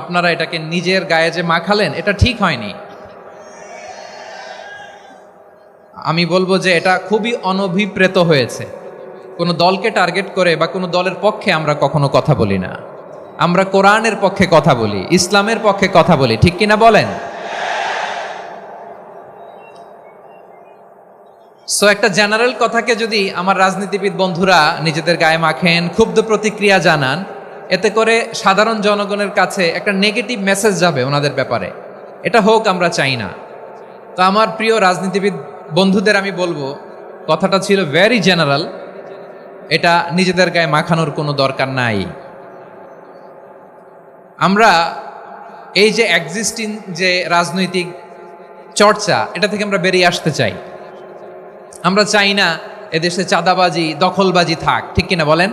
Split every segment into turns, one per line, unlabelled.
আপনারা এটাকে নিজের গায়ে যে মাখালেন, এটা ঠিক হয়নি। আমি বলব যে এটা খুবই অনভিপ্রেত হয়েছে। কোনো দলকে টার্গেট করে বা কোনো দলের পক্ষে আমরা কখনো কথা বলি না। আমরা কোরআনের পক্ষে কথা বলি, ইসলামের পক্ষে কথা বলি, ঠিক কিনা বলেন? সো একটা জেনারেল কথাকে যদি আমার রাজনীতিবিদ বন্ধুরা নিজেদের গায়ে মাখেন, ক্ষুব্ধ প্রতিক্রিয়া জানান এতে করে সাধারণ জনগণের কাছে একটা নেগেটিভ মেসেজ যাবে ওনাদের ব্যাপারে। এটা হোক, আমরা চাই না। তো আমার প্রিয় রাজনীতিবিদ বন্ধুদের আমি বলব, কথাটা ছিল ভেরি জেনারেল এটা নিজেদের গায়ে মাখানোর কোনো দরকার নাই। আমরা এই যে এক্সিস্টিং যে রাজনৈতিক চর্চা, এটা থেকে আমরা বেরিয়ে আসতে চাই। আমরা চাই না এদেশে চাঁদাবাজি, দখলবাজি থাক, ঠিক কিনা বলেন?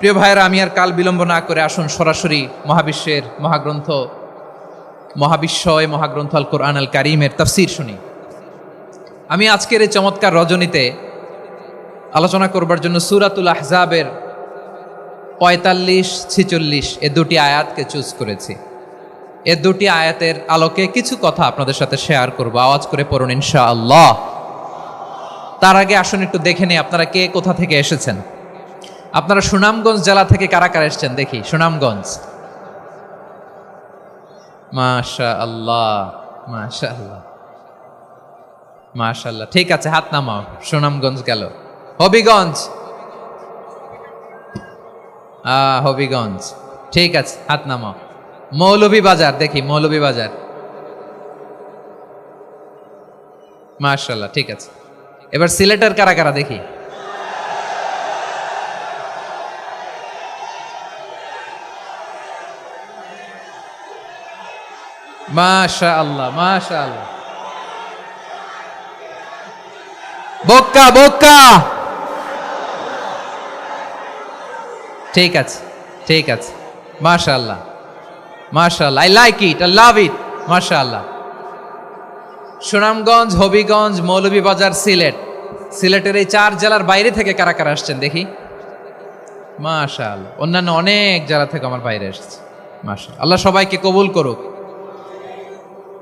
প্রিয় ভাইয়েরা, আমি আর কাল বিলম্ব না করে আসুন সরাসরি মহাবিশ্বের মহাগ্রন্থ মহাবিশ্বয় মহাগ্রন্থ আল কোরআন আল কারিমের তাফসির শুনি। আমি আজকের এই চমৎকার রজনীতে আলোচনা করবার জন্য সুরাতুল আহজাবের পঁয়তাল্লিশ ছিচল্লিশ এ দুটি আয়াতকে চুজ করেছি। এ দুটি আয়াতের আলোকে কিছু কথা আপনাদের সাথে শেয়ার করব, আওয়াজ করে পড়ুন ইনশা আল্লাহ তার আগে আসুন একটু দেখে নিই, আপনারা কে কোথা থেকে এসেছেন? আপনারা সুনামগঞ্জ জেলা থেকে কারা কারা এসেছেন? দেখি, সুনামগঞ্জ। মাশা আল্লাহ মাশা আল্লাহ মাশাল্লাহ ঠিক আছে, হাত নামাও, সুনামগঞ্জ গেল। হবিগঞ্জ। হবিগঞ্জ, ঠিক আছে, হাত নামাও। মৌলভী বাজার দেখি মৌলভী বাজার মাশাল্লাহ ঠিক আছে। এবার সিলেটের কারা কারা দেখি? মাশা আল্লাহ মাশা আল্লাহ বক্কা বক্কা ঠিক আছে ঠিক আছে। মাশাআল্লাহ মাশাআল্লাহ। I like it I love it মাশাআল্লাহ। সুনামগঞ্জ, হবিগঞ্জ, মৌলভীবাজার, সিলেট। সিলেটের এই চার জেলার বাইরে থেকে কারা কারা আসছেন দেখি? মাশাআল্লাহ। অন্যান্য অনেক জেলা থেকে আমার বাইরে এসেছে। মাশা আল্লাহ সবাইকে কবুল করুক।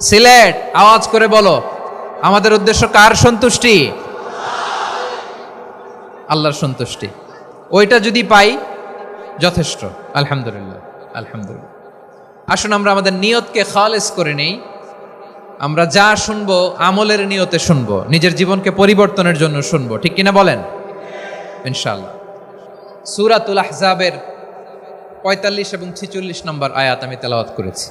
সিলেট, আওয়াজ করে বলো। আমাদের উদ্দেশ্য কার সন্তুষ্টি? আল্লাহর সন্তুষ্টি। ওইটা যদি পাই, যথেষ্ট। আলহামদুলিল্লাহ আলহামদুলিল্লাহ। আসুন আমরা আমাদের নিয়তকে খালেস করে নেই। আমরা যা শুনব, আমলের নিয়তে শুনব, নিজের জীবনকে পরিবর্তনের জন্য শুনব। ঠিক কিনা বলেন? ইনশাল্লাহ সুরাতুল আহজাবের পঁয়তাল্লিশ এবং ছিচল্লিশ নম্বর আয়াত আমি তেলাওয়াত করেছি।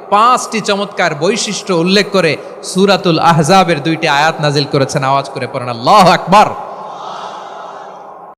পাঁচটি চমৎকার বৈশিষ্ট্য উল্লেখ করে সুরাতুল আহজাবের দুইটি আয়াত নাজিল করেছেন। আওয়াজ করে পড়েন, আল্লাহ আকবার।